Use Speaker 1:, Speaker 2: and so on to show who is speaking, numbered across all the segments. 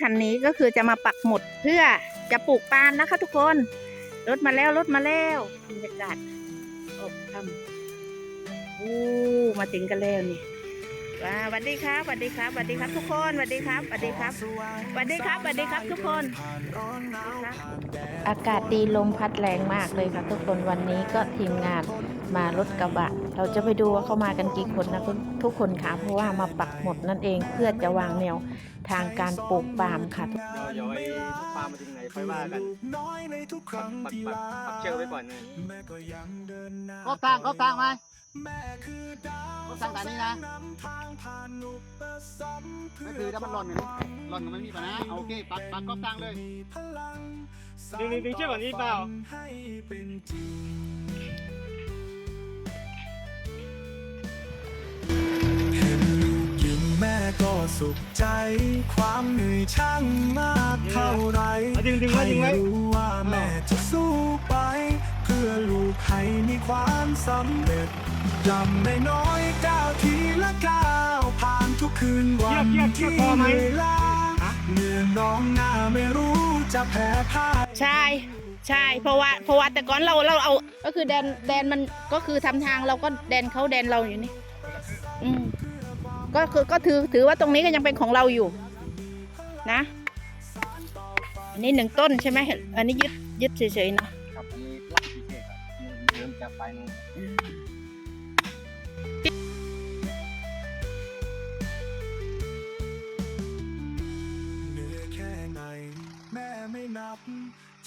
Speaker 1: คันนี้ก็คือจะมาปักหมุดเพื่อจะปลูกปาล์มนะคะ ทุกคนรถมาแล้วรถมาแล้วบรรยากาศโอ้ทำอู้มาถึงกันแล้วนี่ ว้าสวัสดีครับสวัสดีครับสวัสดีครับ ทุกคนสวัสดีครับสวัสดีครับสวัสดีครับสวัสดีครับทุกคนอากาศดีลมพัดแรงมากเลยค่ะทุกคนวันนี้ก็ทีมงานมารถกระบะ เราจะไปดูว่าเขามากันกี่คนนะทุกคนค่ะเพราะว่ามาปักหมุดนั่นเองเพื่อจะวางแนวทางการปลูกปาล์มค่ะ
Speaker 2: เดี๋ยวเดี๋ยวไอ้ปลามาถึงไหนค่อยว่ากันปักปักปักปักเชือกไว้ก่อนนะ
Speaker 3: ครบทางครบทางไหม ครบทางแต่นี้นะก็คือถ้ามันหล่นอย่างนี้หล่นก็ไม่มีปัญหาเอาโอเคปักปักครบทางเลย
Speaker 2: ดึงดึงดึงเชือกก่อนนี้เปล่า
Speaker 4: เห็นลูกยิ้มแม่ก็สุขใจ ความเหนื่อยช่างมากเท่าไร
Speaker 2: เอาดึงดึงไว้
Speaker 4: ให้
Speaker 2: ดึงไว้
Speaker 4: รู้ว่าแม่จะสู้ไป เพื่อลูกให้มีความสำเร็จ จำได้น้อยก้าวทีละก้าวผ่านทุกคืนวัน
Speaker 2: เชือกเชือก
Speaker 4: ที่
Speaker 2: พอไหม
Speaker 4: เหนื่อยล้าเหนื่อยน้องหน้าไม่รู้จะแพ้พ่าย
Speaker 1: ใช่ใช่เพราะว่าเพราะว่าแต่ก่อนเราเราเอา ก็คือแดนแดนมันก็คือทำทางเราก็แดนเขาแดนเราอยู่นี่อืมก็คือก็ถือถือว่าตรงนี้ก็ยังเป็นของเราอยู่ นะอันนี้หนึ่งต้นใช่ไหมอันนี้ยึดยึดเฉยๆเนาะ
Speaker 2: ครับอันนี้ลักพิเศษครับเริ่มจากป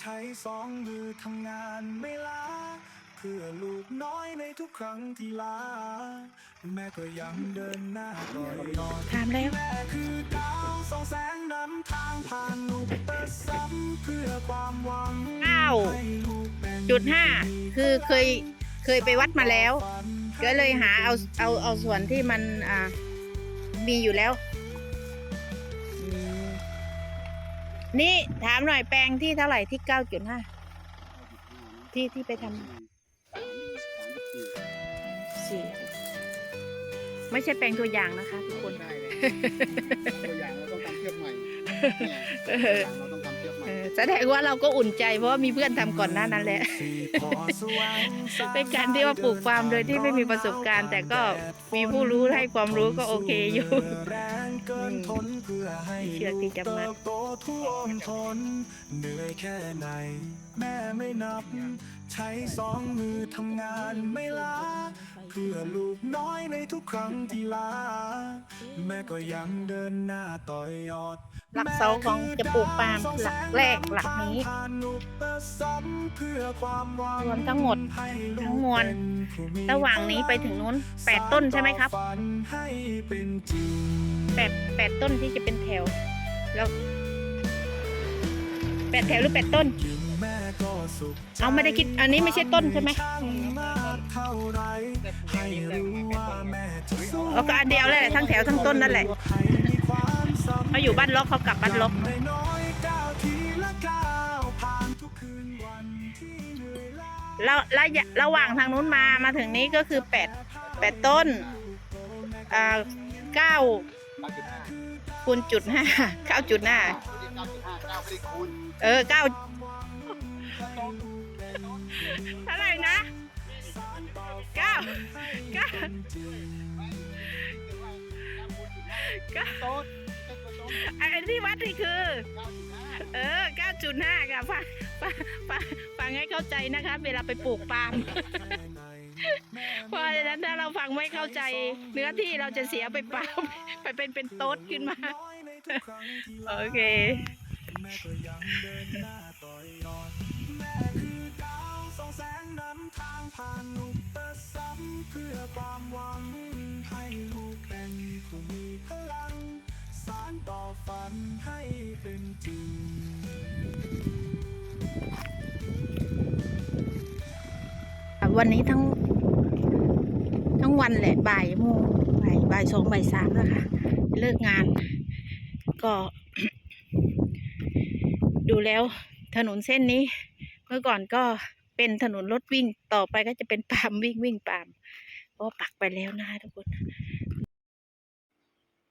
Speaker 4: ใช้สองมือทำงานไม่ล้าเพื่อลูกน้อยในทุกครั้งที่ลา แม่ก็ยังเดินหน้าต่อยอด
Speaker 1: ถามแล้ว
Speaker 4: แม่คือดาวส่องแสงนำทางผ่านลูกเตอร์ซ้ำเพื่อความหวัง
Speaker 1: เก้า
Speaker 4: ให้ลูกเป็น
Speaker 1: จุดห้าคือเคยเคยไปวัดมาแล้ว ก็เลยหาเอาเอาเอาส่วนที่มันอ่ามีอยู่แล้ว นี่ถามหน่อยแปลงที่เท่าไหร่ที่เก้าจุดห้าที่ที่ไปทำสี่ไม่ใช่แปลงตัวอย่างนะคะทุกคน
Speaker 3: ได้เลยตัวอย่างเราต้องทำเชือกใหม่เนี่ยตัวอย่างเราต้องทำเชือกใหม่
Speaker 1: เออแสดงว่าเราก็อุ่นใจเพราะว่ามีเพื่อนทำก่อนหน้านั้นแหละ
Speaker 4: พอสว่างสง
Speaker 1: เป็นการที่ว่าปลูกฟาร์มโดยที่ไม่มีประสบการณ์ แต่ก็มีผู้รู้ให้ความรู้ก็โอเคอยู่
Speaker 4: แรง เกินทนเพื่อให้
Speaker 1: เชือกที่จะมัด
Speaker 4: เติบโตท่วมทนเหนื่อยแค่ไหน แม่ไม่นับ ใช้สองมือทำงานไม่ล้าเพื่อลูกน้อยในทุกครั้งที่ลา แม่ก็ยังเดินหน้าต่อยอด
Speaker 1: หลักเสาของจะปลูกปาล์มหลักแรกหลักนี้รวมทั้งหมดทั้งมวลระหว่างนี้ไปถึงนู้นแปดต้นใช่ไหมครับแปดแปดต้นที่จะเป็นแถว แล้วแปดแถวหรือแปดต้นเอาไม่ได้คิดอันนี้ไม่ใช่ต้นใช่ไหมเอาก็อันเดียวแหละทั้งแถวทั้งต้นนั่นแหละ เขาอยู่บ้านล็อกเขากลับบ้านล็อกแล้วแล้วอย่าระหว่างทางนู้นมามาถึงนี้ก็คือแปดแปดต้นอ่าเก้า
Speaker 3: เก้าจุดห้า
Speaker 1: คูณจุดห้าเก้าจุดห้า
Speaker 3: เก้าจุดห้าเก้าไม่ได้คูณ
Speaker 1: เออเก้าเท่าไหร่นะเก้าเก้าเก้า ไอ้ที่วัดนี่คือ
Speaker 3: เก้าจุดห้า
Speaker 1: เออ 9.5ค่ะฟังฟังฟังฟังให้เข้าใจนะคะ เวลาไปปลูกปาล์มเพราะฉะนั้นถ้าเราฟังไม่เข้าใจ เนื้อที่เราจะเสียไปเปล่าไปเป็นเป็นโต๊ดขึ้นมา โอเค
Speaker 4: แม่ก็ยังเดินหน้าต่อยนอดแม่คือดาวส่องแสงนำทางผ่านลูกตะซ้ำเพื่อความหวังให้ลูกเป็น
Speaker 1: วันนี้ทั้ง ทั้งวันแหละบ่ายโมงบ่ายบ่ายสองบ่ายสามแล้วค่ะ เลิกงาน ก็ ดูแล้วถนนเส้นนี้ เมื่อก่อนก็เป็นถนนรถวิ่งต่อไปก็จะเป็นปามวิ่งวิ่งปามเพราะปักไปแล้วนะคะทุกคน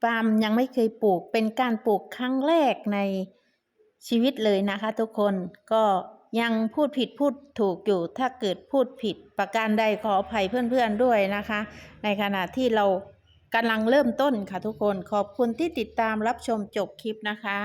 Speaker 1: ปาล์มยังไม่เคยปลูกเป็นการปลูกครั้งแรกในชีวิตเลยนะคะ ทุกคนก็ ยังพูดผิดพูดถูกอยู่ ถ้าเกิดพูดผิดประการใดขออภัยเพื่อนๆด้วยนะคะ ในขณะที่เรากำลังเริ่มต้นค่ะทุกคนขอบคุณที่ติดตามรับชมจบคลิปนะคะ